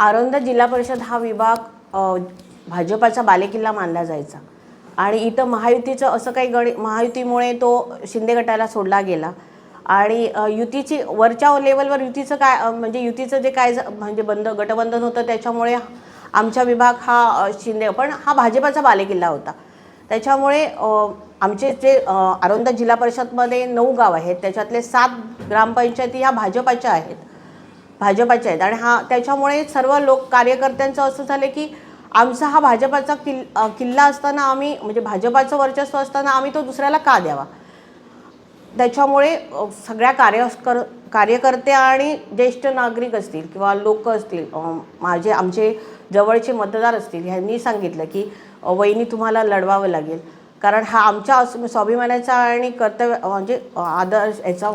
आरोंदा जिल्हा परिषद हा विभाग भाजपाचा बालेकिल्ला मानला जायचा. आणि इथं महायुतीचं असं काही गण महायुतीमुळे तो शिंदे गटाला सोडला गेला. आणि युतीची वरच्या लेवलवर युतीचं काय म्हणजे युतीचं जे काय म्हणजे बंद गटबंधन होतं त्याच्यामुळे आमचा विभाग हा शिंदे पण हा भाजपाचा बालेकिल्ला होता. त्याच्यामुळे आमचे जे अ, आरोंदा जिल्हा परिषदमध्ये नऊ गाव आहेत त्याच्यातले सात ग्रामपंचायती ह्या भाजपाच्या आहेत. भाजपाचे आहेत. आणि हा त्याच्यामुळे सर्व लोक कार्यकर्त्यांचं असं झालं की आमचा हा भाजपाचा किल किल्ला असताना आम्ही म्हणजे भाजपाचं वर्चस्व असताना आम्ही तो दुसऱ्याला का द्यावा? त्याच्यामुळे सगळ्या कार्यकर कार्यकर्ते आणि ज्येष्ठ नागरिक असतील किंवा लोक असतील माझे आमचे जवळचे मतदार असतील ह्यांनी सांगितलं की वहिनी तुम्हाला लढवावं लागेल. कारण हा आमच्या स्वाभिमानाचा आणि कर्तव्य म्हणजे आदर्श याचा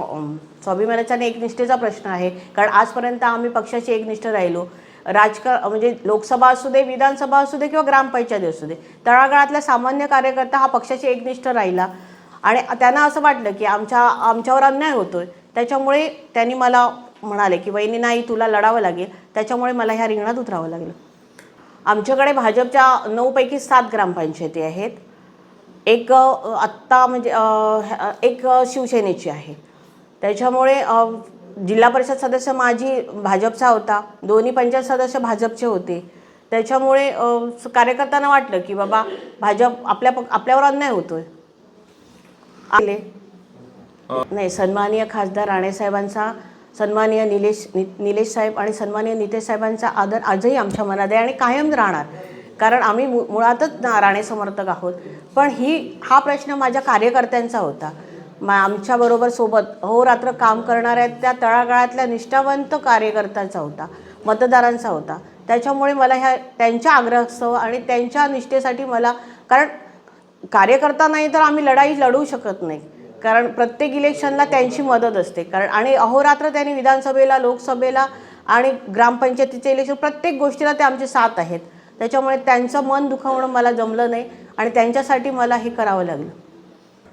स्वाभिमानाचा आणि एकनिष्ठेचा प्रश्न आहे. कारण आजपर्यंत आम्ही पक्षाची एकनिष्ठ राहिलो. राजकार म्हणजे लोकसभा असू दे विधानसभा असू दे किंवा ग्रामपंचायत असू दे तळागाळातला सामान्य कार्यकर्ता हा पक्षाची एकनिष्ठ राहिला. आणि त्यांना असं वाटलं की आमच्या आमच्यावर अन्याय होतोय. त्याच्यामुळे त्यांनी मला म्हणाले की वहिनी नाही तुला लढावं लागेल. त्याच्यामुळे मला ह्या रिंगणात उतरावं लागलं. आमच्याकडे भाजपच्या नऊपैकी सात ग्रामपंचायती आहेत. एक आत्ता म्हणजे एक शिवसेनेची आहे. त्याच्यामुळे जिल्हा परिषद सदस्य माझी भाजपचा होता. दोन्ही पंचायत सदस्य भाजपचे होते. त्याच्यामुळे कार्यकर्त्यांना वाटलं की बाबा भाजप आपल्या आपल्यावर अन्याय होतोय. आले. नाही सन्माननीय खासदार राणेसाहेबांचा सन्माननीय निलेश नि निलेश साहेब आणि सन्माननीय नितेश साहेबांचा आदर आजही आमच्या मनात आहे आणि कायम राहणार. कारण आम्ही मु मुळातच राणे समर्थक आहोत. पण ही हा प्रश्न माझ्या कार्यकर्त्यांचा होता. मा आमच्याबरोबर सोबत अहोरात्र काम करणाऱ्या त्या तळागाळातल्या निष्ठावंत कार्यकर्त्यांचा होता मतदारांचा होता. त्याच्यामुळे मला ह्या त्यांच्या आग्रहास्तव आणि त्यांच्या निष्ठेसाठी मला कारण कार्यकर्ता नाही तर आम्ही लढाई लढवू शकत नाही. कारण प्रत्येक इलेक्शनला त्यांची मदत असते. कारण आणि अहोरात्र त्यांनी विधानसभेला लोकसभेला आणि ग्रामपंचायतीचे इलेक्शन प्रत्येक गोष्टीला ते आमचे साथ आहेत. त्याच्यामुळे त्यांचं मन दुखावणं मला जमलं नाही आणि त्यांच्यासाठी मला हे करावं लागलं.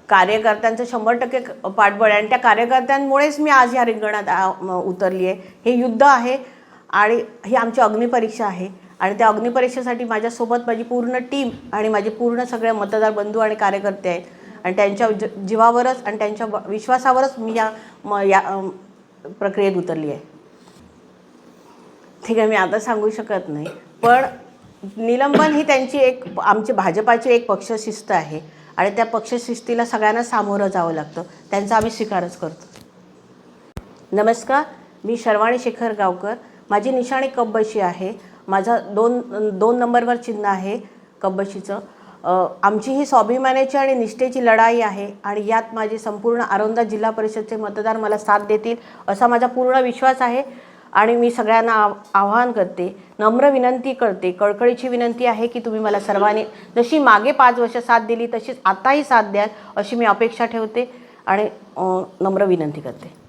कार्यकर्त्यांचं शंभर टक्के पाठबळ आहे आणि त्या कार्यकर्त्यांमुळेच मी आज या रिंगणात उतरली आहे. हे युद्ध आहे आणि ही आमची अग्निपरीक्षा आहे आणि त्या अग्निपरीक्षेसाठी माझ्यासोबत माझी पूर्ण टीम आणि माझे पूर्ण सगळे मतदार बंधू आणि कार्यकर्ते आहेत. आणि त्यांच्या ज- जीवावरच आणि त्यांच्या विश्वासावरच मी या म या प्रक्रियेत उतरली आहे. ठीक आहे मी आता सांगू शकत नाही. पण निलंबन ही त्यांची एक आमची भाजपाची एक पक्षशिस्त आहे. आणि त्या पक्षशिस्तीला सगळ्यांना सामोरं जावं लागतं. त्यांचा आम्ही स्वीकारच करतो. नमस्कार मी शर्वाणी शेखर गावकर. माझी निशाणी कब्बशी आहे. माझा दोन दोन नंबरवर चिन्ह आहे कब्बशीचं आमची ही स्वाभिमानाची आणि निष्ठेची लढाई आहे आणि यात माझे संपूर्ण आरोंदा जिल्हा परिषदचे मतदार मला साथ देतील असा माझा पूर्ण विश्वास आहे. आणि मी सगळ्यांना आव आवाहन करते नम्र विनंती करते कळकळीची विनंती आहे की तुम्ही मला सर्वांनी जशी मागे पाच वर्ष साथ दिली तशीच आताही साथ द्याल अशी मी अपेक्षा ठेवते आणि नम्र विनंती करते.